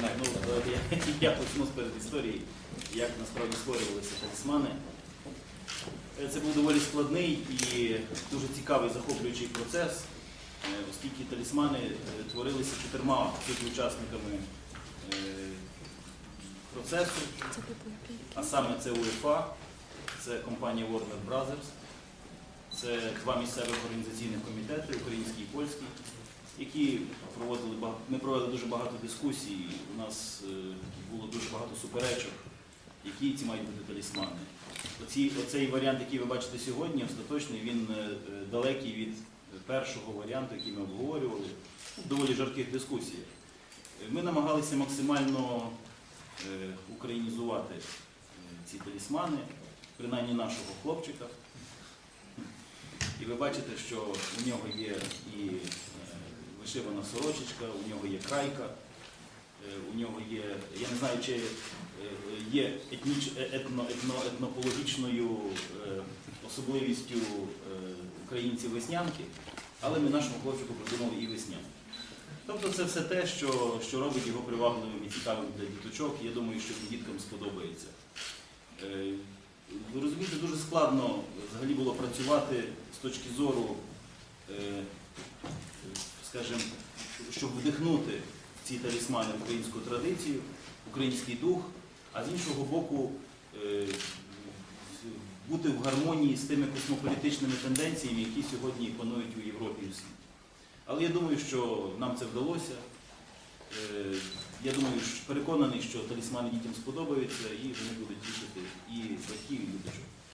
починаю. Ну, я, я почну з перед історії, як насправді створювалися талісмани. Е, Це був доволі складний і дуже цікавий захоплюючий процес, е, оскільки талісмани е, творилися чотирма учасниками е, процесу, а саме це УЄФА, це компанія Warner Brothers, це два місцевих організаційних комітети, український і польський, які проводили ми провели дуже багато дискусій. У нас е, було дуже багато суперечок, які ці мають бути талісмани. Оці, оцей варіант, який ви бачите сьогодні, остаточний, він е, далекий від першого варіанту, який ми обговорювали, в доволі жарких дискусіях. Ми намагалися максимально е, українізувати ці талісмани, принаймні нашого хлопчика. Ви бачите, що у нього є і е, вишивана сорочечка, у нього є крайка, е, у нього є, я не знаю, чи е, є етніч, етно, етно, етнопологічною особливістю українців веснянки, але ми нашому хлопчику придумали і веснянку. Тобто це все те, що, що робить його привабливим і цікавим для діточок. Я думаю, що діткам сподобається. Ви розумієте, дуже складно взагалі було працювати з точки зору, е, скажімо, щоб вдихнути ці талісмани українську традицію, український дух, а з іншого боку е, бути в гармонії з тими космополітичними тенденціями, які сьогодні панують у Європі і світі. Але я думаю, що нам це вдалося. Е, Я думаю, переконаний, що талісмани дітям сподобаються і вони будуть тішити і батьків, і діточок.